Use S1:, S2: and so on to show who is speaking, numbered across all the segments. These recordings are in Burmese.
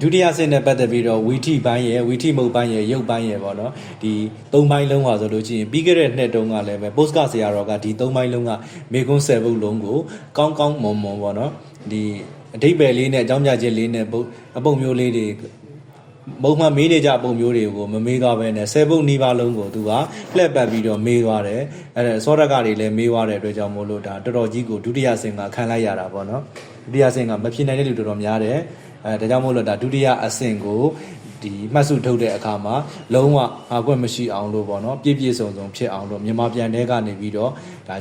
S1: ဒုတိယဆင့်နဲ့ပတ်သက်ပြီးတော့ဝီထိပိုင်းရယ်ဝီထိမုတ်ပိုင်းရယ်ရုပ်ပိုင်းရယ်ပေါ့နော်ဒီသုံးပိုင်းလုံးပါဆိုလို့ရှိရင်ပြီးခဲ့တဲ့နှစ်တုန်းကလည်းပဲ post ကဆရာတော်ကဒီသုံးပိုင်းလုံးကမေကွန်း10ပုတ်လုံးကိုကောင်းကောင်းမွန်မွန်ပေါ့နော်ဒီအတိတ်ပဲလေးနဲ့အကြောင်းပြချက်လေးနဲ့ပုတ်အပုံမျိုးလေးတွေမုံမှန်မေးနေကြပုံမျိုးတွေကိုမမေးသွားပဲနဲ့10ပုတ်နီးပါးလုံးကိုသူကလှည့်ပတ်ပြီးတော့မေးသွားတယ်အဲဒါစောရကတွေလည်းမေးသွားတဲ့အတွက်ကြောင့်မို့လို့ဒါတော်တော်ကြီးကိုဒုတိယဆင့်ကခံလိုက်ရတာပေါ့နော်ဒုတိယဆင့်ကမဖြစ်နိုင်တဲ့လူတော်တော်များတယ် အဲဒါကြောင့်မို့လို့ဒါဒုတိယအဆင့်ကိုဒီမှတ်စုထုတ်တဲ့အခါမှာလုံးဝအကွက်မရှိအောင်လို့ပေါ့နော်ပြည့်ပြည့်စုံစုံဖြစ်အောင်လို့မြန်မာပြန်တဲ့ကနေပြီးတော့ဒါ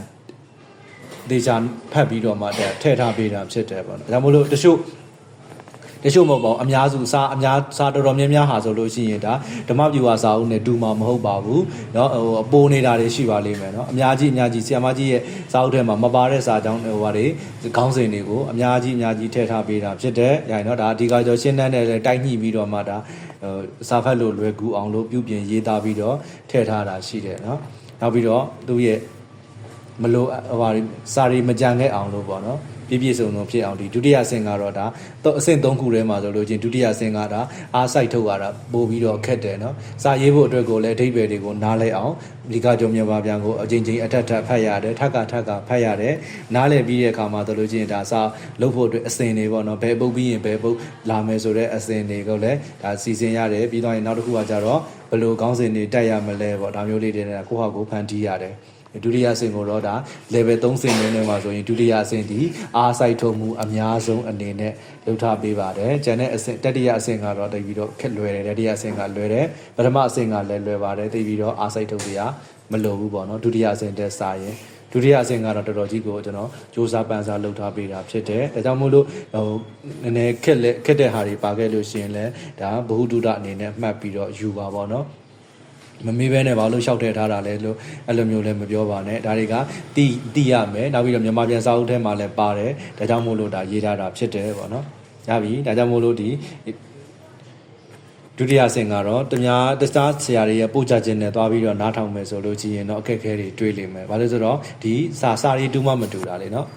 S1: ဒေချာဖတ်ပြီးတော့မှဒါထည့်ထားပေးတာဖြစ်တယ်ပေါ့နော်ဒါကြောင့်မို့လို့တချို့ တချို့မဟုတ်ပါဘူးအများစုစာအများစာတော်တော်များများဟာဆိုလို့ရှိရင်ဒါဓမ္မပြူဝါစာအုပ်နဲ့တူမှာမဟုတ်ပါဘူးเนาะဟိုအပိုးနေတာတွေရှိပါလိမ့်မယ်เนาะအများကြီးအများကြီးဆီယမကြီးရဲ့စာအုပ်ထဲမှာမပါတဲ့စာကြောင်းဟိုဟာတွေခေါင်းစဉ်တွေကိုအများကြီးအများကြီးထည့်ထားပေးတာဖြစ်တဲ့ညာเนาะဒါအဓိကကျော်ရှင်းတန်းနဲ့လည်းတိုက်ညှိပြီးတော့မှဒါဟိုစာဖတ်လို့လွယ်ကူအောင်လို့ပြုပြင်ရေးသားပြီးတော့ထည့်ထားတာရှိတယ်เนาะနောက်ပြီးတော့သူ့ရဲ့ မလို့ဟိုဟာတွေစာရီမကြံခဲ့အောင်လို့ပေါ့နော်ပြည့်ပြည့်စုံစုံဖြစ်အောင်ဒီဒုတိယအဆင့်ကတော့ဒါတော့အဆင့်၃ခုထဲမှာဆိုလို့ချင်းဒုတိယအဆင့်ကဒါအားစိုက်ထုတ်ရတာပို့ပြီးတော့ခက်တယ်နော်စာရေးဖို့အတွက်ကိုလည်းအဓိပ္ပာယ်တွေကိုနားလဲအောင်ဒီကကြုံမြန်မာပြန်ကိုအချိန်ချင်းအထက်ထပ်ဖတ်ရတယ်ထပ်ကထပ်ကဖတ်ရတယ်နားလဲပြီးတဲ့အခါမှာဆိုလို့ချင်းဒါစာလုပ်ဖို့အတွက်အဆင့်တွေပေါ့နော်ဘယ်ပုတ်ပြီးရင်ဘယ်ပုတ်လာမယ်ဆိုတဲ့အဆင့်တွေကိုလည်းဒါစီစဉ်ရတယ်ပြီးတော့ရင်နောက်တစ်ခုကကြတော့ဘယ်လိုကောင်းစဉ်တွေတက်ရမလဲပေါ့ဒါမျိုးလေးတွေနဲ့ကိုယ့်ဟာကိုယ်ဖန်တီးရတယ် ဒုတိယအဆင့်ကိုတော့ဒါ level 3ဆင့်နဲ့မှာဆိုရင်ဒုတိယအဆင့်ဒီအားစိုက်ထုတ်မှုအများဆုံးအနေနဲ့လုပ်ထားပေးပါတယ်။ကျန်တဲ့အဆင့်တတိယအဆင့်ကတော့တိတ်ပြီးတော့ခက်လွယ်တယ်တတိယအဆင့်ကလွယ်တယ်ပထမအဆင့်ကလည်းလွယ်ပါတယ်တိတ်ပြီးတော့အားစိုက်ထုတ်ပြရမလိုဘူးပေါ့နော်ဒုတိယအဆင့်တက်စာရင်ဒုတိယအဆင့်ကတော့တော်တော်ကြီးကိုကျွန်တော်စူးစမ်းပန်းစားလုပ်ထားပေးတာဖြစ်တယ်။ဒါကြောင့်မို့လို့ဟိုနည်းနည်းခက်လက်ခက်တဲ့ဟာတွေပါခဲ့လို့ရှိရင်လည်းဒါဘ ഹു တုဒအနေနဲ့မှတ်ပြီးတော့ယူပါပေါ့နော်။ မမေးဘဲနဲ့ဘာလို့ရှောက်ထည့်ထားတာလဲလို့အဲ့လိုမျိုးလည်းမပြောပါနဲ့ဒါတွေကတီးတီးရမယ်နောက်ပြီးတော့မြန်မာပြန်စာအုပ်ထဲမှာလည်းပါတယ်ဒါကြောင့်မို့လို့ဒါရေးထားတာဖြစ်တယ်ပေါ့နော်ရပြီဒါကြောင့်မို့လို့ဒီဒုတိယဆင့်ကတော့တများတခြားဆရာတွေရဲ့ပို့ချခြင်းနဲ့သွားပြီးတော့နားထောင်မယ်ဆိုလို့ကြည့်ရင်တော့အခက်အခဲတွေတွေ့လိမ့်မယ်ဘာလို့လဲဆိုတော့ဒီစာစာတွေတူမှမတူတာလေနော်